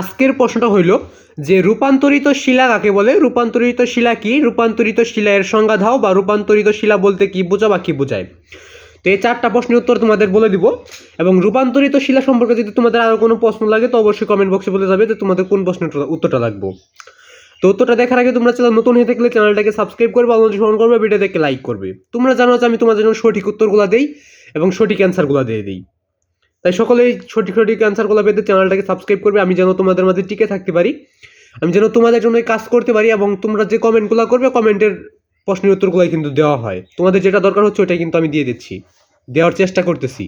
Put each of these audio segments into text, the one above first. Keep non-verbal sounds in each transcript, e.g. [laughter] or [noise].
আজকের প্রশ্নটা হইল যে রূপান্তরিত শিলা কাকে বলে? রূপান্তরিত শিলা কি? রূপান্তরিত শিলা এর সংজ্ঞা দাও বা রূপান্তরিত শিলা বলতে কি বোঝা বা কি বোঝায়? তো এই চারটা প্রশ্নের উত্তর তোমাদের বলে দিব। এবং রূপান্তরিত শিলা সম্পর্কে যদি তোমাদের আরও কোনো প্রশ্ন লাগে, তো অবশ্যই কমেন্ট বক্সে বলে যাবে যে তোমাদের কোন প্রশ্নের উত্তরটা লাগবে। তো উত্তরটা দেখার আগে তোমরা চ্যানেল নতুন হয়ে থাকলে চ্যানেলটাকে সাবস্ক্রাইব করবে অনুসরণ করবে ভিডিও দেখে লাইক করবে। তোমরা জানো যে আমি তোমাদের জন্য সঠিক উত্তরগুলো দেই এবং সঠিক অ্যান্সারগুলো দিয়ে দিই। তাই সকলেই সঠিক সঠিক অ্যান্সারগুলো পেতে চ্যানেলটাকে সাবস্ক্রাইব করবে। আমি যেন তোমাদের মাঝে টিকে থাকতে পারি। আমি যেন তোমাদের জন্য কাজ করতে পারি এবং তোমরা যে কমেন্টগুলো করবে কমেন্টের প্রশ্নের উত্তরগুলোই কিন্তু দেওয়া হয়। তোমাদের যেটা দরকার হচ্ছে ওটাই কিন্তু আমি দিয়ে দিচ্ছি। দেওয়ার চেষ্টা করতেছি।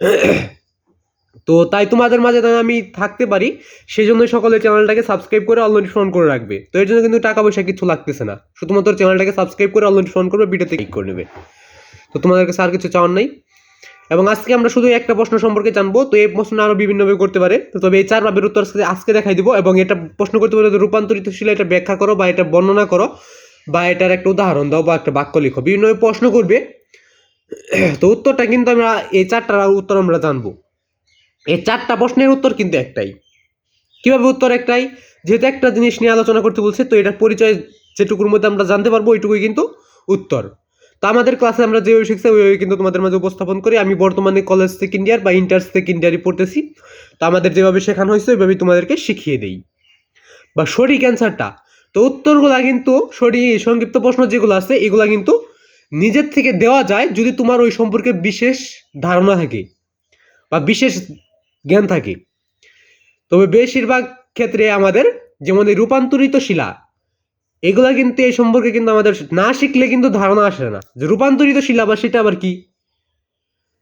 [clears throat] তো তাই তোমাদের মাঝে যেন আমি থাকতে পারি সেই জন্যই সকলে চ্যানেলটাকে সাবস্ক্রাইব করে অনলাইন ফোন করে রাখবে। তো এর জন্য কিন্তু টাকা পয়সা কিছু লাগতেছে না। শুধুমাত্র চ্যানেলটাকে সাবস্ক্রাইব করে অনলাইন ফোন করবে ভিডিওতে ক্লিক করে নেবে। তো তোমাদের কাছে আর কিছু চাওয়ার নাই? এবং আজকে আমরা শুধু একটা প্রশ্ন সম্পর্কে জানব, তো এই প্রশ্ন আরও বিভিন্নভাবে করতে পারে। তবে এই চার ভাবের উত্তর আজকে- দেখাই দিব এবং এটা প্রশ্ন করতে পারে রূপান্তরিত শিলা এটা ব্যাখ্যা করো বা এটা বর্ণনা করো বা এটার একটা উদাহরণ দাও বা একটা বাক্য লিখো। বিভিন্নভাবে প্রশ্ন করবে। তো উত্তরটা কিন্তু আমরা এই চারটার উত্তর আমরা জানব। এই চারটা প্রশ্নের উত্তর কিন্তু একটাই। কীভাবে উত্তর একটাই? যেহেতু একটা জিনিস নিয়ে আলোচনা করতে বলছে, তো এটার পরিচয় যেটুকুর মধ্যে আমরা জানতে পারব, ওইটুকুই কিন্তু উত্তর। তো আমাদের ক্লাসে আমরা যেভাবে শিখছি ওইভাবে কিন্তু তোমাদের মাঝে উপস্থাপন করি। আমি বর্তমানে কলেজ সেকেন্ড ইয়ার বা ইন্টার সেকেন্ড ইয়ারই পড়তেছি তো আমাদের যেভাবে শেখানো হয়েছে, ওইভাবেই তোমাদেরকে শিখিয়ে দেই। বা সঠিক অ্যান্সারটা তো উত্তরগুলা কিন্তু সঠিক, সংক্ষিপ্ত প্রশ্ন যেগুলো আছে, এগুলা কিন্তু নিজের থেকে দেওয়া যায় যদি তোমার ওই সম্পর্কে বিশেষ ধারণা থাকে, বা বিশেষ জ্ঞান থাকে। তবে বেশিরভাগ ক্ষেত্রে আমাদের যেমন এই রূপান্তরিত শিলা এগুলা কিন্তু এই সম্পর্কে কিন্তু আমাদের না শিখলে কিন্তু ধারণা আসে না। যে রূপান্তরিত শিলা বা সেটা আবার কি?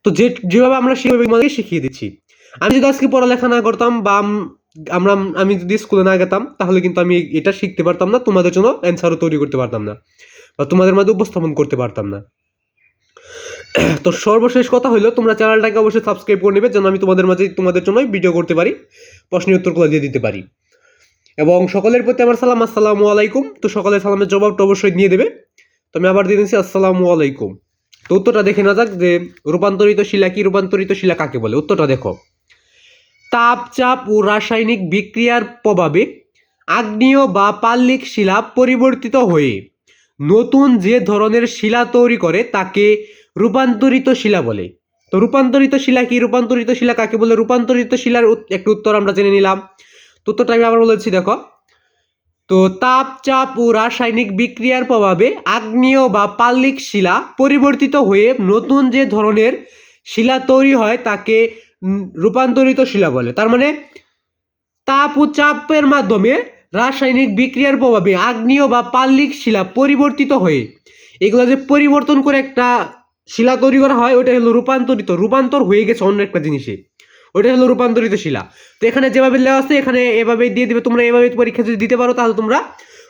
তো যে, যেভাবে আমরা সেভাবে শিখিয়ে দিচ্ছি। আমি যদি আজকে পড়ালেখা না করতাম বা আম- আমরা, আমি যদি স্কুলে না গেতাম, তাহলে কিন্তু আমি এটা শিখতে পারতাম না, তোমাদের জন্য অ্যান্সারও তৈরি করতে পারতাম না। বা তোমাদের মাঝে উপস্থাপন করতে পারতাম না। তো সর্বশেষ কথা হলো তোমরা চ্যানেলটাকে অবশ্যই সাবস্ক্রাইব করে নেবে, যেন আমি তোমাদের মাঝে, তোমাদের জন্য ভিডিও করতে পারি, প্রশ্নের উত্তরগুলো দিয়ে দিতে পারি। এবং সকলের প্রতি আমার সালাম, আসসালামু আলাইকুম। তো সকলের সালামের জবাবটা অবশ্যই নিয়ে দেবে। তো আমি আবার দিয়ে দিচ্ছি আসসালামু আলাইকুম। তো উত্তরটা দেখে না যাক যে রূপান্তরিত শিলা কি, রূপান্তরিত শিলা কাকে বলে? উত্তরটা দেখো। তাপ চাপ ও রাসায়নিক বিক্রিয়ার প্রভাবে আগ্নেয় বা পাল্লিক শিলা পরিবর্তিত হয়ে নতুন যে ধরনের শিলা তৈরি করে তাকে রূপান্তরিত শিলা বলে। তো রূপান্তরিত শিলা কি, রূপান্তরিত শিলা কাকে বলে? রূপান্তরিত শিলার একটা উত্তর আমরা জেনে নিলাম। তো আমি আবার বলেছি, দেখো। তো তাপ, চাপ ও রাসায়নিক বিক্রিয়ার প্রভাবে আগ্নেয় বা পাল্লিক শিলা পরিবর্তিত হয়ে নতুন যে ধরনের শিলা তৈরি হয়, তাকে রূপান্তরিত শিলা বলে। তার মানে তাপ ও চাপের মাধ্যমে রাসায়নিক বিক্রিয়ার প্রভাবে আগ্নেয় বা পাল্লিক শিলা পরিবর্তিত হয়ে এগুলো যে পরিবর্তন করে একটা শিলা তৈরি করা হয় ওটা হলো রূপান্তরিত, রূপান্তর হয়ে গেছে অন্য একটা জিনিসে। ওটা হলো রূপান্তরিত শিলা। তো এখানে যেভাবে দেওয়া আছে, এখানে এভাবে দিয়ে দিবে। তোমরা এভাবে পরীক্ষা যদি দিতে পারো, তাহলে তোমরা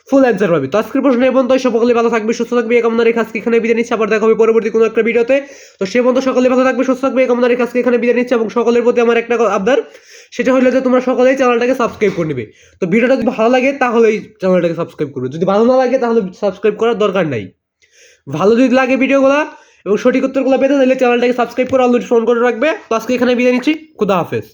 ফুল অ্যান্সার পাবে। তো আজকের প্রশ্ন এবং তো সকলে ভালো থাকবে, সুস্থ থাকবে, এই কামনা রেখে আজকে এখানে বিদায় নিচ্ছে। আবার দেখা হবে পরবর্তী কোনো একটা ভিডিওতে। তো সে পর্যন্ত সকলে ভালো থাকবে, সুস্থ থাকবে, এই কামনা রেখে আজকে এখানে বিদায় নিচ্ছে। এবং সকলের প্রতি আমার একটা আবদার, সেটা হলো যে তোমরা সকলেই চ্যানেলটাকে সাবস্ক্রাইব করে নেবে। তো ভিডিওটা যদি ভালো লাগে, তাহলে এই চ্যানেলটাকে সাবস্ক্রাইব করবে। যদি ভালো না লাগে, তাহলে সাবস্ক্রাইব করার দরকার নাই। ভালো যদি লাগে ভিডিওগুলো এবং সঠিক উত্তরগুলো পেতে তাহলে চ্যানেলটাকে সাবস্ক্রাইব করে অলরেডি ফোন করে রাখবে। তো আজকে এখানে বিদায় নিচ্ছি। খুদা হাফেজ।